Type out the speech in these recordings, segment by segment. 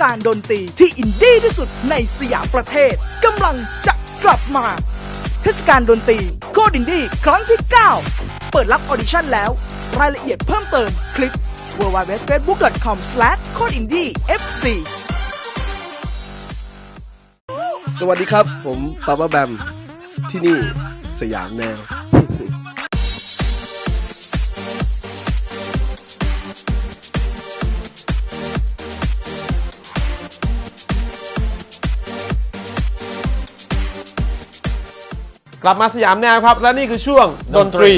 กาลดนตรีที่อินดี้ที่สุดในสยามประเทศกำลังจะกลับมา เทศกาลดนตรีโคดินดี้ครั้งที่ 9 เปิดรับออดิชั่นแล้ว รายละเอียดเพิ่มเติมคลิก www.facebook.com/codeindiefc สวัสดีครับ ผมปาป้าแบม ที่นี่สยามแนว กลับมาสยามแนวครับ และนี่คือช่วงดนตรี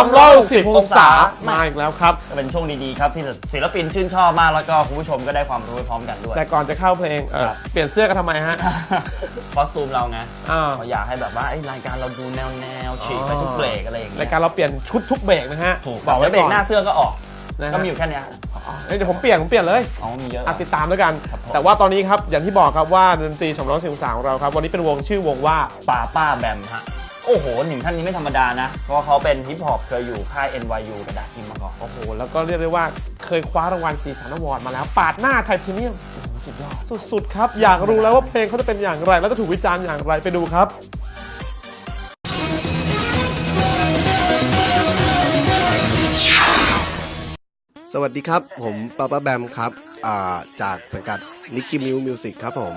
310องศามาอีกแล้วครับ ก็เป็นช่วงดีๆครับ ที่ศิลปินชื่นชอบมากแล้วก็คุณผู้ชมก็ได้ความรู้ไปพร้อมกันด้วย แต่ก่อนจะเข้าเพลงเออครับ เปลี่ยนเสื้อกันทำไมฮะ คอสตูมเราไงอ่า เราอยากให้แบบว่าไอ้รายการเราดูแนวแนวๆฉีกไปทุกเบรกอะไรอย่างเงี้รายยการเราเปลี่ยนชุดทุกเบรกนะฮะถูกบอกไว้เบรกหน้าเสื้อก็ออก นะฮะ ก็มีอยู่แค่เนี้ย เอ้ยเดี๋ยวผมเปลี่ยนผมเปลี่ยนเลยอ๋อมีเยอะ อะติดตามแล้วกัน ครับผม แต่ว่าตอนนี้ครับอย่างที่บอกครับว่าดนตรี210องศาของเราครับวันนี้เป็นวงชื่อวงว่า ป้าป้าแบมฮะ โอ้โหหนึ่งท่านนี้ไม่ธรรมดานะ เพราะว่าเขาเป็นฮิปฮอปเคยอยู่ค่าย NYU กระดาษจิมมาก่อนโอ้โหแล้วก็เรียกได้ว่าเคยคว้ารางวัลสีสันอวอร์ดมาแล้ว ปาดหน้าไทเทเนียมโอ้โหสุดยอด สุดๆครับ อยากรู้แล้วว่าเพลงเขาจะเป็นอย่างไร แล้วจะถูกวิจารณ์อย่างไรไปดูครับ สวัสดีครับ ผมปาป้าแบมครับาจากสังกัดนิกกี้มิวมิวสิกครับผม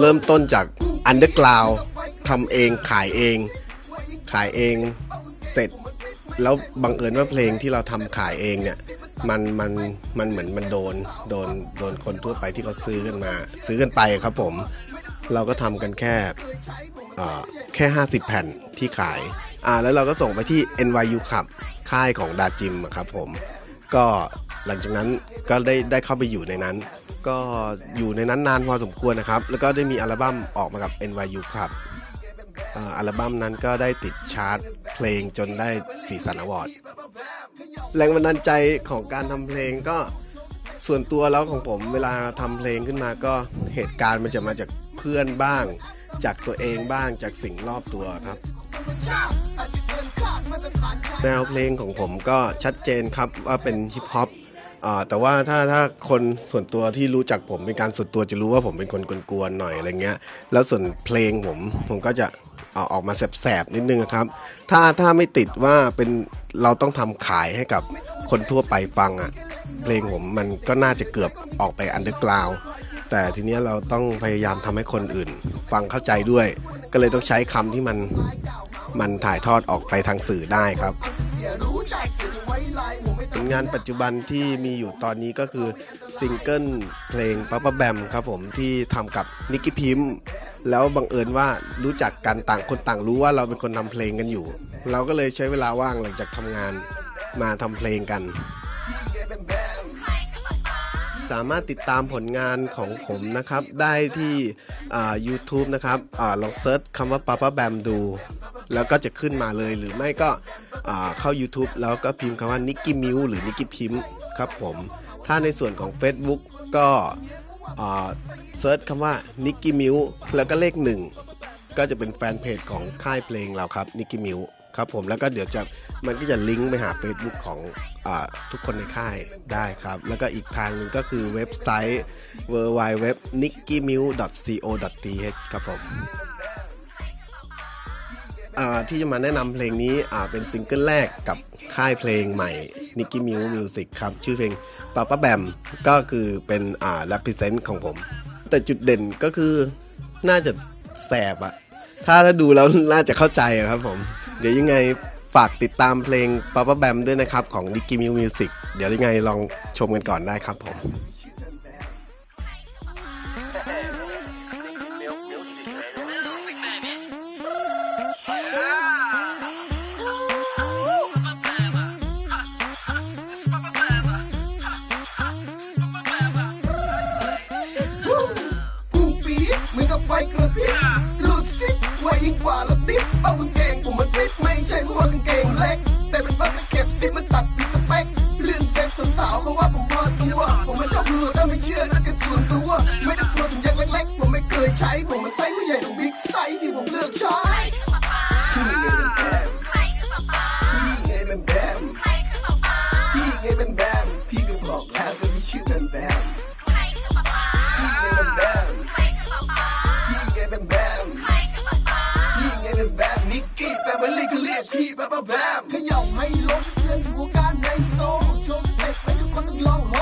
เริ่มต้นจากอันเดอร์กราวทำเองขายเอง ขายเองเสร็จ แล้วบังเอิญว่าเพลงที่เราทำขายเองเนี่ย มันมันมันเหมือนมันโดนโดนโดนคนทั่วไปที่เขาซื้อกันมา ซื้อกันไปครับผม เราก็ทำกันแค่อ่าแค่ 50 แผ่นที่ขายอ่าแล้วเราก็ส่งไปที่ NYU ครับค่ายของดาจิมครับผม ก็หลังจากนั้นก็ได้ได้เข้าไปอยู่ในนั้น ก็อยู่ในนั้นนานพอสมควรนะครับ แล้วก็ได้มีอัลบั้มออกมากับ NYU ครับอัลบั้มนั้นก็ได้ติดชาร์ต เพลงจนได้สีสันอวอร์ดแรงบันดาลใจของการทำเพลงก็ส่วนตัวแล้วของผมเวลาทำเพลงขึ้นมาก็เหตุการณ์มันจะมาจากเพื่อนบ้าง จากตัวเองบ้างจากสิ่งรอบตัวครับ แนวเพลงของผมก็ชัดเจนครับว่าเป็นฮิปฮอปแต่ว่าถ้าถ้าคนส่วนตัวที่รู้จักผมเป็นการส่วนตัวจะรู้ว่าผมเป็นคนกวนๆหน่อยอะไรเงี้ย แล้วส่วนเพลงผมผมก็จะ เอาออกมาแสบๆนิดนึงครับ ถ้าถ้าไม่ติดว่าเป็นเราต้องทำขายให้กับคนทั่วไปฟังอะ่ะ เพลงผมมันก็น่าจะเกือบออกไปอันเดอร์กราวแต่ทีเนี้ยเราต้องพยายามทำให้คนอื่น ฟังเข้าใจด้วย ก็เลยต้องใช้คำที่มันมันถ่ายทอดออกไปทางสื่อได้ครับผลงานปัจจุบันที่มีอยู่ตอนนี้ก็คือซิงเกิลเพลงป๊ p ป a แบมครับผมที่ทำกับนิกกี้พิมพ์ แล้วบังเอิญว่ารู้จักกันต่างคนต่างรู้ว่าเราเป็นคนทำเพลงกันอยู่ เราก็เลยใช้เวลาว่างหลังจากทำงานมาทำเพลงกัน สามารถติดตามผลงานของผมนะครับ ได้ที่ YouTube นะครับอลองเซิร์ชคำว่าป a ป้าแบมดู แล้วก็จะขึ้นมาเลยหรือไม่ก็เข้า YouTube แล้วก็พิมพ์คำว่านิกกี้มิวหรือนิกกี้พิมพ์ครับผม ถ้าในส่วนของ Facebook ก็ เซิร์ชคำว่านิกกี้มิวแล้วก็เลขหนึ่งก็จะเป็นแฟนเพจของค่ายเพลงเราครับนิกกี้มิวครับผมแล้วก็เดี๋ยวจะมันก็จะลิงก์ไปหา Facebook ของอทุกคนในค่ายได้ครับ แล้วก็อีกทางหนึ่งก็คือเว็บไซต์ w w w n i k k i m i l c o t h ครับผมที่จะมาแนะนำเพลงนี้เป็นซิงเกิลแรกกับค่ายเพลงใหม่ นิกกี้มิวมิวสิกครับ ชื่อเพลงป้าป้าแบมก็คือเป็นอ่า represent ของผม แต่จุดเด่นก็คือน่าจะแสบอะถ้าถ้าดูแล้วน่าจะเข้าใจครับผม เดี๋ยวยังไงฝากติดตามเพลงป้าป้าแบมด้วยนะครับ ของนิกกี้มิวมิวสิกเดี๋ยวยังไงลองชมกันก่อนได้ครับผม แบมขย่าให้ล้มเพื่อนหัวการในโซ่ช่วงเล็กไม่ทุกคนต้องลองโฮ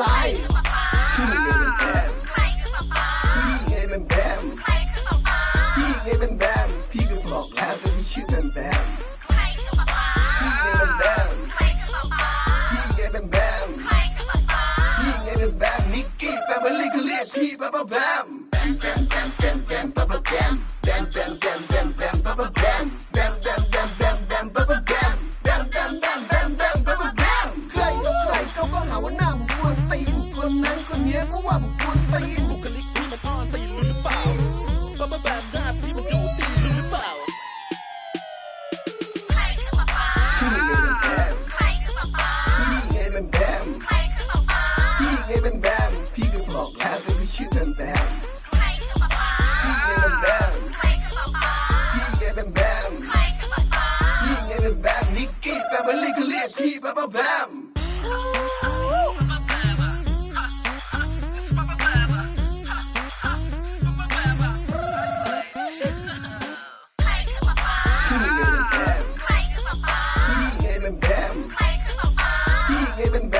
ไลน์พี่ไงเป็นแบมใครคือป๊าพี่ไงเป็นแบมพี่ไงเป็นแบมพี่ก็บอกแล้วแต่พี่ชื่อมันแบมพี่ไงมันแบมพี่ไงมันแบมพี่ไงมันแบมนิกกี้แฟมิลี่ก็เรียกพี่แบมแบม นั้นคนเนี้ยก็ว่าผมกวนตีนบุคลิกที่มันอ้อนตีนรู้หรือเปล่าบ้าบ้าแบบ พี่ไ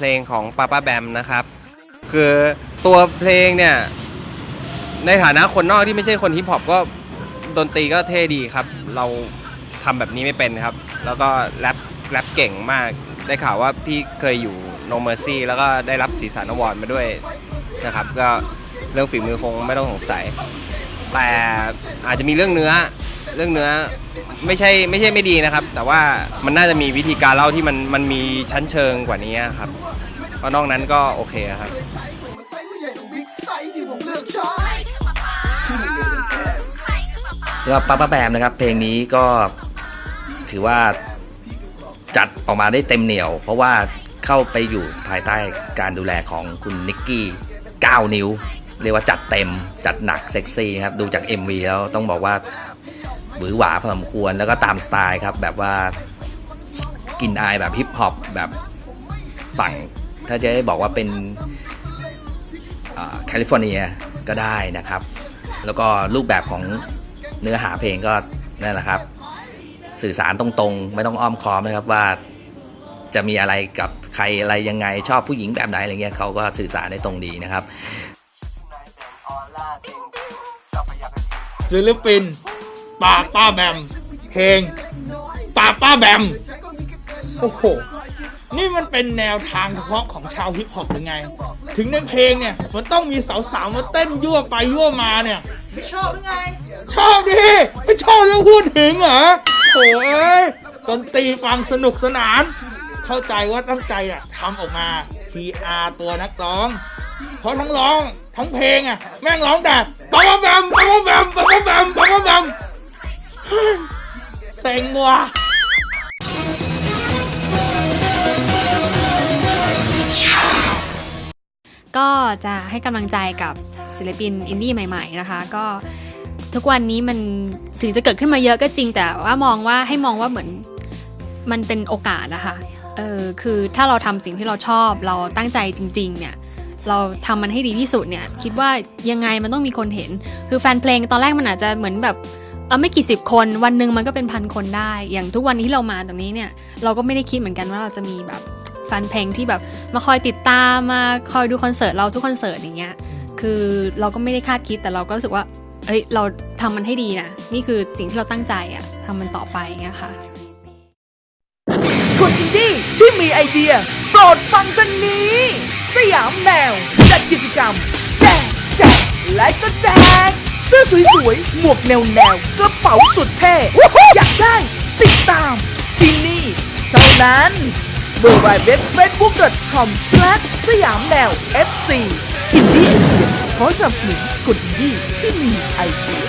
เพลงของป้าป้าแบมนะครับ คือตัวเพลงเนี่ย ในฐานะคนนอกที่ไม่ใช่คนฮิปฮอปก็ดนตรีก็เท่ดีครับ เราทำแบบนี้ไม่เป็นครับ แล้วก็แรปแรปเก่งมาก ได้ข่าวว่าพี่เคยอยู่ No Mercy แล้วก็ได้รับสีสันอวอร์ดมาด้วยนะครับ ก็เรื่องฝีมือคงไม่ต้องสงสัย แต่อาจจะมีเรื่องเนื้อเรื่องเนื้อ ไม่ใช่ไม่ใช่ไม่ดีนะครับ แต่ว่ามันน่าจะมีวิธีการเล่าที่มันมันมีชั้นเชิงกว่านี้ครับเพราะนอกนั้นก็โอเคครับมันไซส์ผู้ใหญ่ต้องบิ๊กไซส์ที่ผมเลือกใช้พี่ไงเป็นแป้าป้าแบมนะครับ เพลงนี้ก็ถือว่าจัดออกมาได้เต็มเหนียว เพราะว่าเข้าไปอยู่ภายใต้การดูแลของคุณนิกกี้ 9 นิ้ว เรียกว่าจัดเต็มจัดหนักเซ็กซี่ครับ ดูจาก MV แล้วต้องบอกว่า หวือหวาพอสมควรแล้วก็ตามสไตล์ครับ แบบว่ากลินอายแบบฮิปฮอปแบบฝั่ง ถ้าจะบอกว่าเป็นแคลิฟอร์เนียก็ได้นะครับ แล้วก็รูปแบบของเนื้อหาเพลงก็นั่นแหละครับ สื่อสารตรงๆ ไม่ต้องอ้อมค้อมนะครับว่าจะมีอะไรกับใครอะไรยังไงชอบผู้หญิงแบบไหนอะไรเงี้ยเขาก็สื่อสารได้ตรงดีนะครับศิลปิน ป้าป้าแบมเพลงป้าป้าแบมโอ้โหนี่มันเป็นแนวทางเฉพาะของชาวฮิปฮอปหรือไง ถึงในเพลงเนี่ย มันต้องมีสาวๆมาเต้นยั่วไปยั่วมาเนี่ยไม่ชอบหรือไง ชอบดิไม่ชอบแล้วพูดถึงเหรอโถ่เอ้ยดนตรีฟังสนุกสนาน เข้าใจว่าตั้งใจอะทำออกมา PR ตัวนักร้อง เพราะทั้งร้องทั้งเพลงอะ แม่งร้องแต่ปั๊มแบมปั๊มแบมปั๊มแบมปั๊มแบมเฮ้ย เซ็งว่ะก็จะให้กำลังใจกับศิลปินอินดี้ใหม่ ๆนะคะ ก็ทุกวันนี้มันถึงจะเกิดขึ้นมาเยอะก็จริงแต่ว่ามองว่าให้มองว่าเหมือนมันเป็นโอกาสนะคะเออคือถ้าเราทำสิ่งที่เราชอบเราตั้งใจจริง ๆ เนี่ย เราทำมันให้ดีที่สุดเนี่ย คิดว่ายังไงมันต้องมีคนเห็น คือแฟนเพลงตอนแรกมันอาจจะเหมือนแบบ เออไม่กี่สิบคนวันหนึ่งมันก็เป็นพันคนได้ อย่างทุกวันนี้ที่เรามาตรงนี้เนี่ยเราก็ไม่ได้คิดเหมือนกันว่าเราจะมีแบบแฟนเพลงที่แบบมาคอยติดตามมาคอยดูคอนเสิร์ตเราทุกคอนเสิร์ตอย่างเงี้ยคือเราก็ไม่ได้คาดคิดแต่เราก็รู้สึกว่าเอ้ยเราทำมันให้ดีนะนี่คือสิ่งที่เราตั้งใจอะทำมันต่อไปเงี้ยค่ะคนอินดี้ที่มีไอเดียโปรดฟังทางนี้ สยามแนวจัดกิจกรรม แจกแจกและก็แจกเสื้อสวยๆ หมวกแนวแนวๆกระเป๋าสุดเท่ อยากได้ติดตามที่นี่เท่านั้น w w w f a c e b o o k c o m สยามแนว FC อินดี้ไอเดียขอสนับสนุนคนอินดี้ที่มีไอเดีย